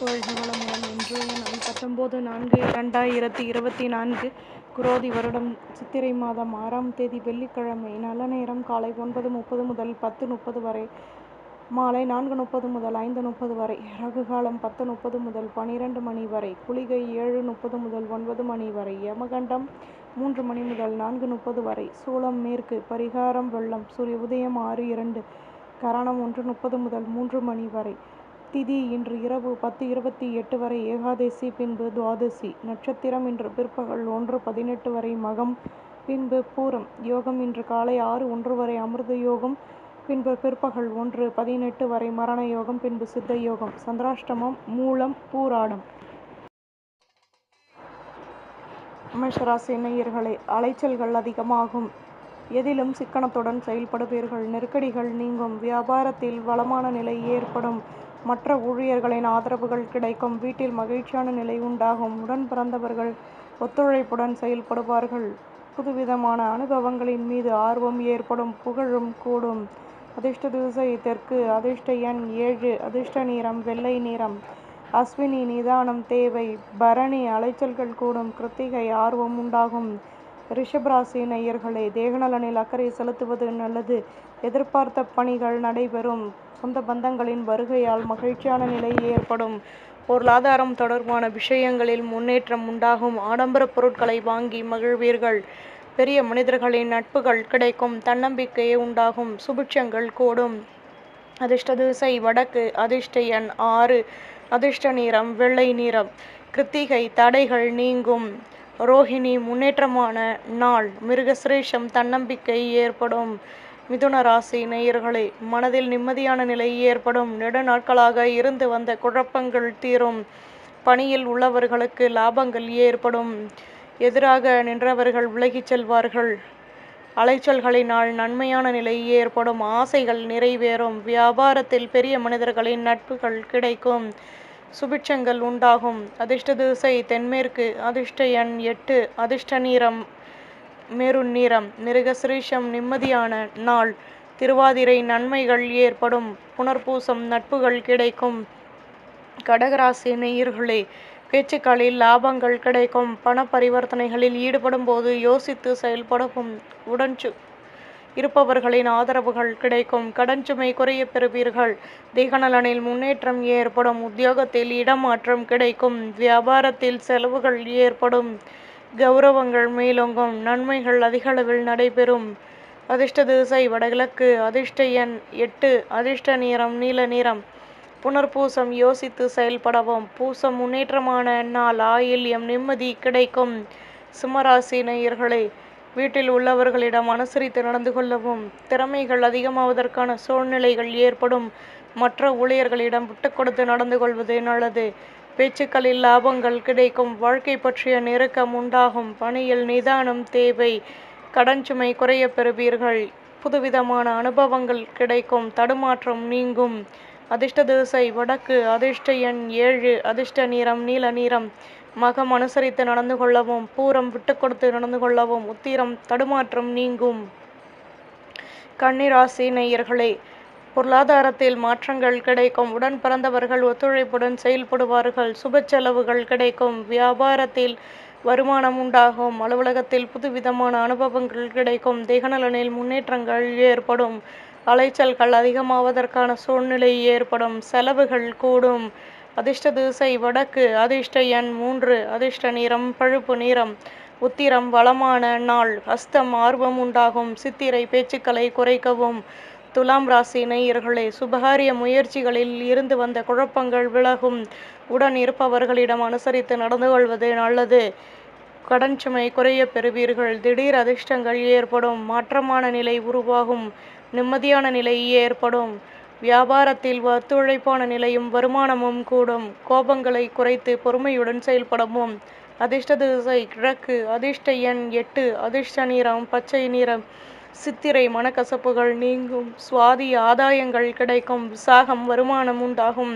வாழ்க வளமுடன் நாள் பத்தொம்போது நான்கு இரண்டாயிரத்தி இருபத்தி நான்கு குரோதி வருடம். சித்திரை மாதம் ஆறாம் தேதி வெள்ளிக்கிழமை நல்ல நேரம் காலை ஒன்பது முப்பது முதல் பத்து முப்பது வரை மாலை நான்கு முப்பது முதல் ஐந்து முப்பது வரை ரகுகாலம் பத்து முப்பது முதல் பனிரெண்டு மணி வரை குளிகை ஏழு முப்பது முதல் ஒன்பது மணி வரை யமகண்டம் மூன்று மணி முதல் நான்கு முப்பது வரை சூளம் மேற்கு பரிகாரம் வெள்ளம் சூரிய உதயம் ஆறு இரண்டு கரணம் ஒன்று முப்பது முதல் மூன்று மணி வரை திதி இன்று இரவு பத்து இருபத்தி எட்டு வரை ஏகாதசி பின்பு துவாதசி. நட்சத்திரம் இன்று பிற்பகல் ஒன்று பதினெட்டு வரை மகம் பின்பு பூரம். யோகம் இன்று காலை ஆறு ஒன்று வரை அமிர்த யோகம் பின்பு பிற்பகல் ஒன்று பதினெட்டு வரை மரண யோகம் பின்பு சித்த யோகம். சந்திராஷ்டமம் மூலம் பூராடம். மேஷராசி நேயர்களே அலைச்சல்கள் அதிகமாகும். எதிலும் சிக்கனத்துடன் செயல்படுவீர்கள். நெருக்கடிகள் நீங்கும். வியாபாரத்தில் வளமான நிலை ஏற்படும். மற்ற ஊழியர்களின் ஆதரவுகள் கிடைக்கும். வீட்டில் மகிழ்ச்சியான நிலை உண்டாகும். உடன் பிறந்தவர்கள் ஒத்துழைப்புடன் செயல்படுவார்கள். புதுவிதமான அனுபவங்களின் மீது ஆர்வம் ஏற்படும். புகழும் கூடும். அதிர்ஷ்ட திசை தெற்கு. அதிர்ஷ்ட எண் ஏழு. அதிர்ஷ்ட நிறம் வெள்ளை நிறம். அஸ்வினி நிதானம் தேவை. பரணி அலைச்சல்கள் கூடும். கிருத்திகை ஆர்வம் உண்டாகும். ரிஷபராசி நேயர்களே தேகநலனில் அக்கறை செலுத்துவது நல்லது. எதிர்பார்த்த பணிகள் நடைபெறும். சொந்த பந்தங்களின் வருகையால் மகிழ்ச்சியான நிலை ஏற்படும். பொருளாதாரம் தொடர்பான விஷயங்களில் முன்னேற்றம் உண்டாகும். ஆடம்பர பொருட்களை வாங்கி மகிழ்வீர்கள். பெரிய மனிதர்களின் நட்புகள் கிடைக்கும். தன்னம்பிக்கையே உண்டாகும். சுபிட்சங்கள் கூடும். அதிர்ஷ்ட திசை வடக்கு அதிர்ஷ்ட எண் ஆறு. அதிர்ஷ்ட நிறம் வெள்ளை நிறம். கிருத்திகை தடைகள் நீங்கும். ரோஹிணி முன்னேற்றமான நாள். மிருகசிரேஷம் தன்னம்பிக்கை ஏற்படும். மிதுன ராசி நேயர்களே மனதில் நிம்மதியான நிலை ஏற்படும். நெடு நாட்களாக இருந்து வந்த குழப்பங்கள் தீரும். பணியில் உள்ளவர்களுக்கு லாபங்கள் ஏற்படும். எதிராக நின்றவர்கள் விலகிச் செல்வார்கள். அலைச்சல்களினால் நன்மையான நிலை ஏற்படும். ஆசைகள் நிறைவேறும். வியாபாரத்தில் பெரிய மனிதர்களின் நட்புகள் கிடைக்கும். சுபிட்சங்கள் உண்டாகும். அதிர்ஷ்ட திசை தென்மேற்கு அதிர்ஷ்ட எண் எட்டு அதிர்ஷ்ட நீரம் மேருன் நீரம் மிருகசிரீஷம் நிம்மதியான நாள் திருவாதிரை நன்மைகள் ஏற்படும் புனர்பூசம் நட்புகள் கிடைக்கும் கடகராசி நேயர்களே பேச்சுக்களில் லாபங்கள் கிடைக்கும் பண பரிவர்த்தனைகளில் ஈடுபடும் போது யோசித்து செயல்படவும் உடன் இருப்பவர்களின் ஆதரவுகள் கிடைக்கும். கடன் சுமை குறைய பெறுவீர்கள். தேகநலனில் முன்னேற்றம் ஏற்படும். உத்தியோகத்தில் இடமாற்றம் கிடைக்கும். வியாபாரத்தில் செலவுகள் ஏற்படும். கௌரவங்கள் மேலோங்கும். நன்மைகள் அதிகளவில் நடைபெறும். அதிர்ஷ்ட திசை வடகிழக்கு. அதிர்ஷ்ட எண் எட்டு. அதிர்ஷ்ட நிறம் நீல நிறம். புனர்பூசம் யோசித்து செயல்படவும். பூசம் முன்னேற்றமான நாள். ஆயில்யம் நிம்மதி கிடைக்கும். சிம்மராசி நேயர்களே வீட்டில் உள்ளவர்களிடம் அனுசரித்து நடந்து கொள்ளவும் திறமைகள் அதிகமாவதற்கான சூழ்நிலைகள் ஏற்படும். மற்ற ஊழியர்களிடம் விட்டு கொடுத்து நடந்து கொள்வது நல்லது. பேச்சுக்களில் லாபங்கள் கிடைக்கும். வாழ்க்கை பற்றிய நெருக்கம் உண்டாகும். பணியில் நிதானம் தேவை கடன் சுமை குறைய பெறுவீர்கள். புதுவிதமான அனுபவங்கள் கிடைக்கும். தடுமாற்றம் நீங்கும். அதிர்ஷ்ட திசை வடக்கு அதிர்ஷ்ட எண் ஏழு அதிர்ஷ்ட நிறம் நீல நிறம். மகம் அனுசரித்து நடந்து கொள்ளவும் பூரம் விட்டு கொடுத்து நடந்து கொள்ளவும் உத்திரம் தடுமாற்றம் நீங்கும். கன்னிராசி நேயர்களே பொருளாதாரத்தில் மாற்றங்கள் கிடைக்கும். உடன் பிறந்தவர்கள் ஒத்துழைப்புடன் செயல்படுவார்கள். சுப செலவுகள் கிடைக்கும். வியாபாரத்தில் வருமானம் உண்டாகும். அலுவலகத்தில் புதுவிதமான அனுபவங்கள் கிடைக்கும். தேகநலனில் முன்னேற்றங்கள் ஏற்படும். அலைச்சல்கள் அதிகமாவதற்கான சூழ்நிலை ஏற்படும். செலவுகள் கூடும். அதிர்ஷ்ட திசை வடக்கு அதிர்ஷ்ட எண் மூன்று அதிர்ஷ்ட நிறம் பழுப்பு நிறம் உத்திரம் வளமான நாள் ஹஸ்தம் ஆர்வம் உண்டாகும் சித்திரை பேச்சுக்களை குறைக்கவும் துலாம் ராசி நேயர்களே சுபகாரிய முயற்சிகளில் இருந்து வந்த குழப்பங்கள் விலகும் உடன் இருப்பவர்களிடம் அனுசரித்து நடந்து கொள்வது நல்லது. கடன் சுமை குறைய பெறுவீர்கள் திடீர் அதிர்ஷ்டங்கள் ஏற்படும் மாற்றமான நிலை உருவாகும் நிம்மதியான நிலை ஏற்படும். வியாபாரத்தில் ஒத்துழைப்பான நிலையும் வருமானமும் கூடும். கோபங்களை குறைத்து பொறுமையுடன் செயல்படவும். அதிர்ஷ்ட திசை கிழக்கு அதிர்ஷ்ட எண் எட்டு அதிர்ஷ்ட நிறம் பச்சை நிறம். சித்திரை மனக்கசப்புகள் நீங்கும். சுவாதி ஆதாயங்கள் கிடைக்கும். விசாகம் வருமானம் உண்டாகும்.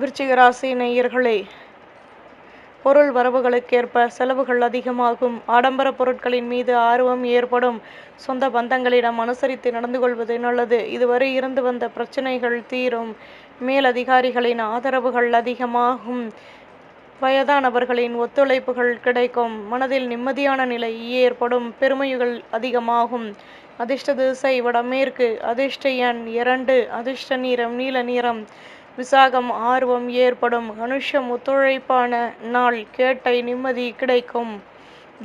விருச்சிகராசி நேயர்களே பொருள் வரவுகளுக்கேற்ப செலவுகள் அதிகமாகும். ஆடம்பர பொருட்களின் மீது ஆர்வம் ஏற்படும். சொந்த பந்தங்களிடம் அனுசரித்து நடந்து கொள்வது நல்லது. இதுவரை இருந்து வந்த பிரச்சனைகள் தீரும். மேலதிகாரிகளின் ஆதரவுகள் அதிகமாகும். வயதானவர்களின் ஒத்துழைப்புகள் கிடைக்கும். மனதில் நிம்மதியான நிலை ஏற்படும். பெருமைகள் அதிகமாகும். அதிர்ஷ்ட திசை வடமேற்கு. அதிர்ஷ்ட எண் இரண்டு. அதிர்ஷ்ட நிறம் நீல நிறம். விசாகம் ஆர்வம் ஏற்படும் அனுஷம் ஒத்துழைப்பான நாள் கேட்டை நிம்மதி கிடைக்கும்.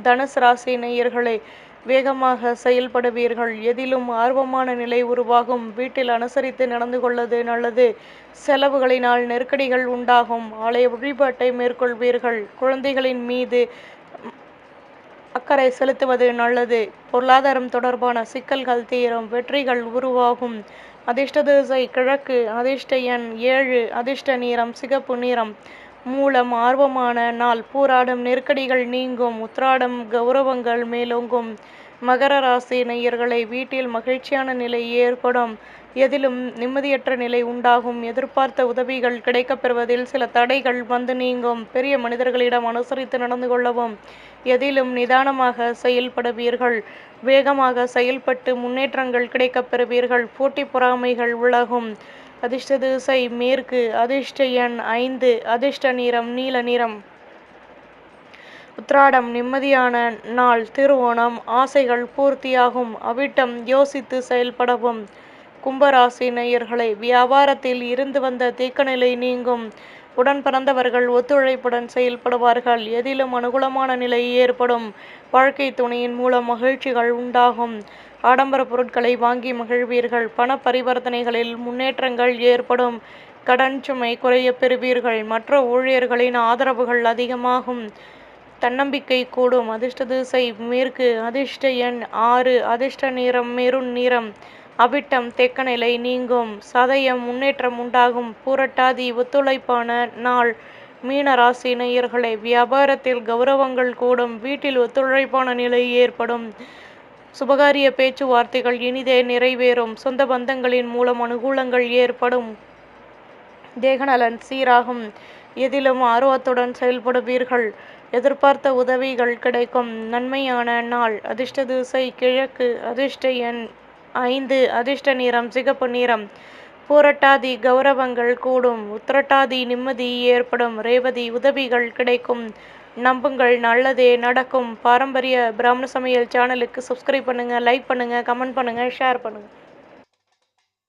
தனுசு ராசி நேயர்களே வேகமாக செயல்படுவீர்கள். எதிலும் ஆர்வமான நிலை உருவாகும். வீட்டில் அனுசரித்து நடந்து கொள்வது நல்லது. செலவுகளினால் நெருக்கடிகள் உண்டாகும். ஆலய வழிபாட்டை மேற்கொள்வீர்கள். குழந்தைகளின் மீது அக்கறை செலுத்துவது நல்லது. பொருளாதாரம் தொடர்பான சிக்கல்கள் தீரும். வெற்றிகள் உருவாகும். அதிர்ஷ்ட திசை கிழக்கு அதிர்ஷ்ட எண் ஏழு அதிர்ஷ்ட நிறம் சிகப்பு நிறம். மூலம் ஆர்வமான நாள் போராடும் நெருக்கடிகள் நீங்கும் உத்ராடம் கௌரவங்கள் மேலோங்கும். மகர ராசி நேயர்களை வீட்டில் மகிழ்ச்சியான நிலை ஏற்படும். எதிலும் நிம்மதியற்ற நிலை உண்டாகும். எதிர்பார்த்த உதவிகள் கிடைக்கப்பெறுவதில் சில தடைகள் வந்து நீங்கும். பெரிய மனிதர்களிடம் அனுசரித்து நடந்து கொள்ளவும் எதிலும் நிதானமாக செயல்படுவீர்கள். வேகமாக செயல்பட்டு முன்னேற்றங்கள் கிடைக்கப்பெறுவீர்கள். போட்டி பொறாமைகள் உலகும். அதிர்ஷ்ட திசை மேற்கு. அதிர்ஷ்ட எண் ஐந்து. அதிர்ஷ்ட நிறம் நீல நிறம். உத்ராடம் நிம்மதியான நாள் திருவோணம். ஆசைகள் பூர்த்தியாகும். அவிட்டம் யோசித்து செயல்படவும். கும்பராசி நேயர்களை வியாபாரத்தில் இருந்து வந்த தேக்கநிலை நீங்கும். உடன் பிறந்தவர்கள் ஒத்துழைப்புடன் செயல்படுவார்கள். எதிலும் அனுகூலமான நிலை ஏற்படும். வாழ்க்கை துணையின் மூலம் மகிழ்ச்சிகள் உண்டாகும். ஆடம்பர பொருட்களை வாங்கி மகிழ்வீர்கள். பண பரிவர்த்தனைகளில் முன்னேற்றங்கள் ஏற்படும். கடன் சுமை குறைய பெறுவீர்கள். மற்ற ஊழியர்களின் ஆதரவுகள் அதிகமாகும். தன்னம்பிக்கை கூடும். அதிர்ஷ்ட திசை மேற்கு அதிர்ஷ்ட எண் ஆறு அதிர்ஷ்ட நிறம் மெருண் நிறம். அவிட்டம் தெக்கநிலை நீங்கும். சதயம் முன்னேற்றம் உண்டாகும். பூரட்டாதி ஒத்துழைப்பான நாள். மீன ராசி நேயர்களே வியாபாரத்தில் கௌரவங்கள் கூடும். வீட்டில் ஒத்துழைப்பான நிலை ஏற்படும். சுபகாரிய பேச்சுவார்த்தைகள் இனிதே நிறைவேறும். சொந்த பந்தங்களின் மூலம் அனுகூலங்கள் ஏற்படும். தேகநலன் சீராகும். எதிலும் ஆர்வத்துடன் செயல்படுவீர்கள். எதிர்பார்த்த உதவிகள் கிடைக்கும். நன்மையான நாள். அதிர்ஷ்ட திசை கிழக்கு. அதிர்ஷ்ட எண் ஐந்து. அதிர்ஷ்ட நிறம் சிகப்பு நிறம். பூரட்டாதி கௌரவங்கள் கூடும். உத்திரட்டாதி நிம்மதி ஏற்படும். ரேவதி உதவிகள் கிடைக்கும். நம்புங்கள். நல்லதே நடக்கும். பாரம்பரிய பிராமண சமையல் சேனலுக்கு சப்ஸ்கிரைப் பண்ணுங்கள் லைக் பண்ணுங்கள் கமெண்ட் பண்ணுங்கள் ஷேர் பண்ணுங்கள்